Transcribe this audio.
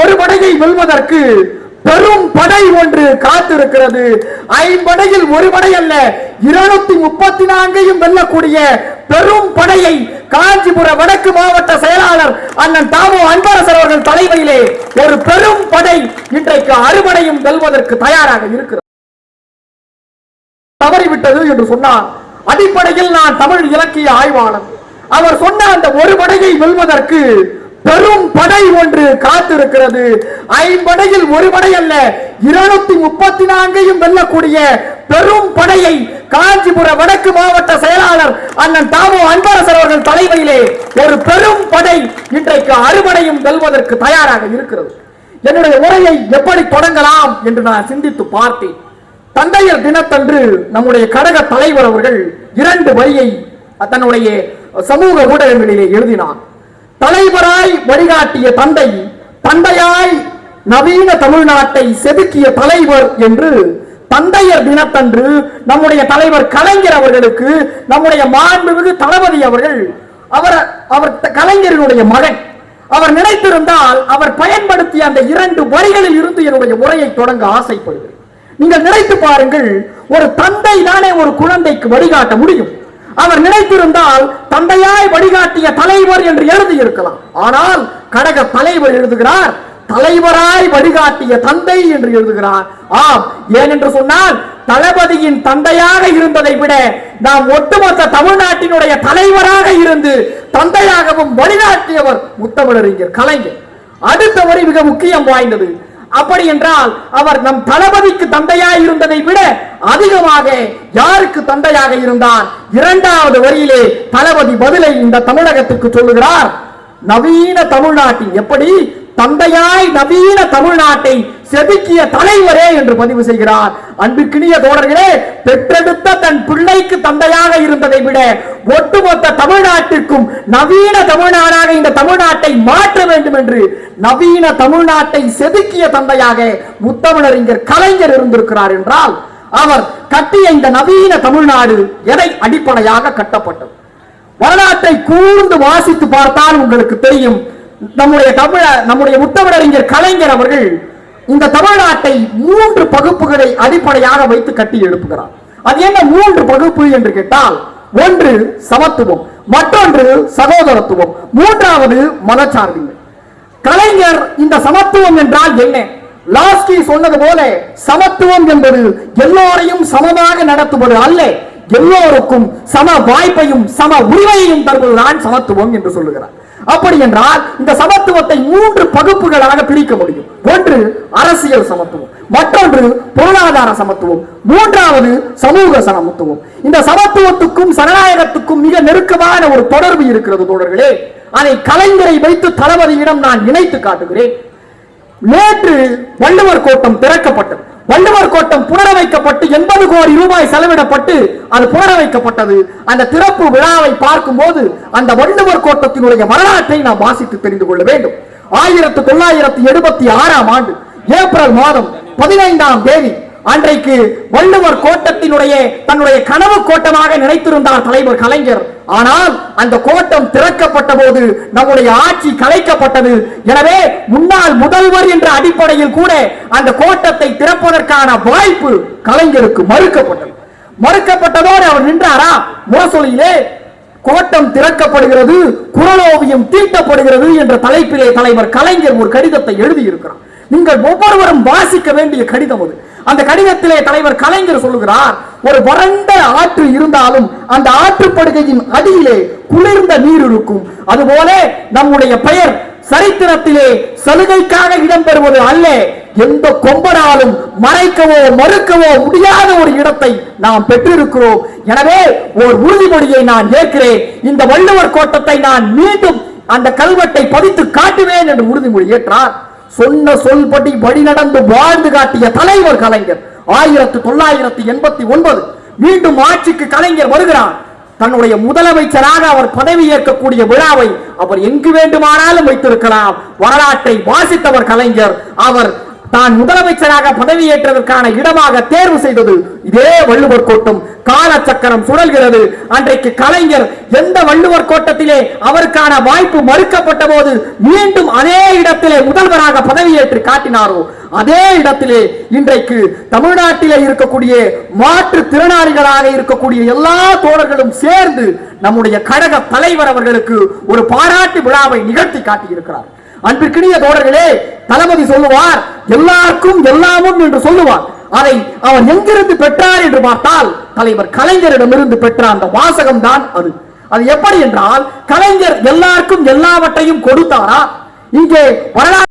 ஒரு படையை வெல்வதற்கு பெரும் படை ஒன்று காத்திருக்கிறது. ஐம்படையில் ஒரு படை அல்ல இருநூத்தி முப்பத்தி நான்கையும் வெல்லக்கூடிய பெரும் படையை காஞ்சிபுர வடக்கு மாவட்ட செயலாளர் அண்ணன் தாமு அன்பரசர் அவர்கள் தலைமையிலே ஒரு பெரும் படை இன்றைக்கு அறுபடையும் வெல்வதற்கு தயாராக இருக்கிறது. தவறிவிட்டது என்று சொன்னார் அடிப்படையில் நான் தமிழ் இலக்கிய ஆய்வாளர் அவர் சொன்ன அந்த ஒரு படையை வெல்வதற்கு பெரும் படை ஒன்று காத்திருக்கிறது. ஐம்படையில் ஒரு படை அல்ல இருநூத்தி முப்பத்தி நான்கையும் வெல்லக்கூடிய பெரும் படையை காஞ்சிபுர வடக்கு மாவட்ட செயலாளர் அண்ணன் தாமோ அன்பரசர் அவர்கள் தலைமையிலே ஒரு பெரும் படை இன்றைக்கு அறுபடையும் வெல்வதற்கு தயாராக இருக்கிறது. என்னுடைய உரையை எப்படி தொடங்கலாம் என்று நான் சிந்தித்து பார்த்தேன். தந்தையர் தினத்தன்று நம்முடைய கழக தலைவர் அவர்கள் இரண்டு வரியை தன்னுடைய சமூக ஊடகங்களிலே எழுதினார். தலைவராய் வழிகாட்டிய தந்தை தந்தையாய் நவீன தமிழ்நாட்டை செதுக்கிய தலைவர் என்று தந்தையர் தினத்தன்று நம்முடைய தலைவர் கலைஞர் அவர்களுக்கு நம்முடைய மாண்புமிகு தளபதி அவர்கள் அவர் அவர் கலைஞரினுடைய மகன் அவர் நினைத்திருந்தால் அவர் பயன்படுத்திய அந்த இரண்டு வரிகளில் இருந்து என்னுடைய உரையை தொடங்க ஆசைப்படுகிறேன். நீங்கள் நினைத்து பாருங்கள் ஒரு தந்தை தானே ஒரு குழந்தைக்கு வழிகாட்ட முடியும். அவர் நினைத்திருந்தால் தந்தையாய் வழிகாட்டிய தலைவர் என்று எழுதி இருக்கலாம் ஆனால் கடக தலைவர் எழுதுகிறார் தலைவராய் வழிகாட்டிய தந்தை என்று எழுதுகிறார். ஆம் ஏன் என்று சொன்னால் தளபதியின் தந்தையாக இருந்ததை விட நாம் ஒட்டுமொத்த தமிழ்நாட்டினுடைய தலைவராக இருந்து தந்தையாகவும் வழிகாட்டியவர் முத்தமிழறிஞர். கலைஞர் அடுத்த வரி மிக முக்கியம் வாய்ந்தது. அப்படி என்றால் அவர் நம் தளபதிக்கு தந்தையாய் இருந்ததை விட அதிகமாக யாருக்கு தந்தையாக இருந்தார்? இரண்டாவது வரியிலே தளபதி பதிலை இந்த தமிழகத்துக்கு சொல்லுகிறார். நவீன தமிழ்நாட்டில் எப்படி தந்தையாய் நவீன தமிழ்நாட்டை செதுக்கிய தலைவரே என்று பதிவு செய்கிறார். அன்புக்கினிய தோழர்களே பெற்றெடுத்த தன் பிள்ளைக்கு தந்தையாக இருந்ததை விட ஒட்டுமொத்த தமிழ்நாட்டிற்கும் நவீன தமிழ்நாடாக இந்த தமிழ்நாட்டை மாற்ற வேண்டும் என்று நவீன தமிழ்நாட்டை செதுக்கிய தந்தையாக முத்தமிழறிஞர் கலைஞர் இருந்திருக்கிறார் என்றால் அவர் கட்டிய இந்த நவீன தமிழ்நாடு எதை அடிப்படையாக கட்டப்பட்டது? வரலாற்றை கூர்ந்து வாசித்து பார்த்தால் உங்களுக்கு தெரியும். நம்முடைய தமிழ நம்முடைய முத்தமிழறிஞர் கலைஞர் அவர்கள் இந்த தமிழ்நாட்டை மூன்று பகுப்புகளை அடிப்படையாக வைத்து கட்டி எழுப்புகிறார். அது என்ன மூன்று பகுப்பு என்று கேட்டால் ஒன்று சமத்துவம் மற்றொன்று சகோதரத்துவம் மூன்றாவது மதச்சார்பின்மை கலைஞர் இந்த சமத்துவம் என்றால் என்ன? லாஸ்கி சொன்னது போல சமத்துவம் என்பது எல்லோரையும் சமமாக நடத்துவது அல்ல எல்லோருக்கும் சம வாய்ப்பையும் சம உரிமையையும் தருவதுதான் சமத்துவம் என்று சொல்லுகிறார். அப்படி என்றால் இந்த சமத்துவத்தை மூன்று பகுப்புகளாக பிரிக்க முடியும். ஒன்று அரசியல் சமத்துவம். மற்றொன்று பொருளாதார சமத்துவம். மூன்றாவது சமூக சமத்துவம். இந்த சமத்துவத்துக்கும் சனநாயகத்துக்கும் மிக நெருக்கமான ஒரு தொடர்பு இருக்கிறது தோழர்களே. அதை கலைஞரை வைத்து தளபதியிடம் நான் இணைத்து காட்டுகிறேன். நேற்று வள்ளுவர் கோட்டம் திறக்கப்பட்டது. வள்ளுவர் கோட்டம் புனரமைக்கப்பட்டு எண்பது கோடி ரூபாய் செலவிடப்பட்டு அது புனரமைக்கப்பட்டது. அந்த திறப்பு விழாவை பார்க்கும்போது அந்த வள்ளுவர் கோட்டத்தினுடைய வரலாற்றை நாம் வாசித்து தெரிந்து கொள்ள வேண்டும். ஆயிரத்து தொள்ளாயிரத்து எழுபத்தி ஆறாம் ஆண்டு ஏப்ரல் மாதம் பதினைந்தாம் தேதி அன்றைக்கு வள்ளுவர் கோட்டத்தினுடைய தன்னுடைய கனவு கோட்டமாக நினைத்திருந்தார் தலைவர் கலைஞர். ஆனால் அந்த கோட்டம் திறக்கப்பட்ட போது நம்முடைய ஆட்சி கலைக்கப்பட்டது. எனவே முன்னாள் முதல்வர் என்ற அடிப்படையில் கூட அந்த கோட்டத்தை திறப்பதற்கான வாய்ப்பு கலைஞருக்கு மறுக்கப்பட்டது. மறுக்கப்பட்டதோடு அவர் நின்றாரா? முரசொலியிலே கோட்டம் திறக்கப்படுகிறது குரலோவியம் தீட்டப்படுகிறது என்ற தலைப்பிலே தலைவர் கலைஞர் ஒரு கடிதத்தை எழுதியிருக்கிறார். நீங்கள் ஒவ்வொருவரும் வாசிக்க வேண்டிய கடிதம் அது. அந்த கடிதத்திலே தலைவர் கலைஞர் சொல்லுகிறார் ஒரு வறண்ட ஆற்று இருந்தாலும் அந்த ஆற்றுப்படுகையின் அடியிலே குளிர்ந்த நீர் இருக்கும். அதுபோல நம்முடைய பெயர் சரித்திரத்திலே சலுகைக்காக இடம்பெறுவது அல்ல. எந்த கொம்பனாலும் மறைக்கவோ மறுக்கவோ முடியாத ஒரு இடத்தை நாம் பெற்றிருக்கிறோம். எனவே ஒரு உறுதிமொழியை நான் ஏற்கிறேன். இந்த வள்ளுவர் கோட்டத்தை நான் மீண்டும் அந்த கல்வெட்டை பதித்து காட்டுவேன் என்று உறுதிமொழி ஏற்றார். சொன்ன சொல்படி வழி நடந்து வாழ்ந்து காட்டிய தலைவர் கலைஞர். ஆயிரத்து தொள்ளாயிரத்து எண்பத்தி ஒன்பது மீண்டும் ஆட்சிக்கு கலைஞர் வருகிறார். தன்னுடைய முதலமைச்சராக அவர் பதவி ஏற்கக்கூடிய விழாவை அவர் எங்கு வேண்டுமானாலும் வைத்திருக்கலாம். வரலாற்றை வாசித்தவர் கலைஞர். அவர் தான் முதலமைச்சராக பதவியேற்றதற்கான இடமாக தேர்வு செய்தது இதே வள்ளுவர் கோட்டம். காலச்சக்கரம் சுழல்கிறது. அன்றைக்கு கலைஞர் எந்த வள்ளுவர் கோட்டத்திலே அவருக்கான வாய்ப்பு மறுக்கப்பட்ட போது மீண்டும் அதே இடத்திலே முதல்வராக பதவியேற்று காட்டினாரோ அதே இடத்திலே இன்றைக்கு தமிழ்நாட்டிலே இருக்கக்கூடிய மாற்று திறனாளிகளாக இருக்கக்கூடிய எல்லா தோழர்களும் சேர்ந்து நம்முடைய கழக தலைவர் அவர்களுக்கு ஒரு பாராட்டு விழாவை நிகழ்த்தி காட்டியிருக்கிறார். அன்பிற்கினிய தோழர்களே தளபதி சொல்லுவார் எல்லாருக்கும் எல்லாமும் என்று சொல்லுவார். அதை அவர் எங்கிருந்து பெற்றார் என்று பார்த்தால் தலைவர் கலைஞரிடமிருந்து பெற்ற அந்த வாசகம் தான் அது. அது எப்படி என்றால் கலைஞர் எல்லாருக்கும் எல்லாவற்றையும் கொடுத்தாரா? இங்கே வரலாறு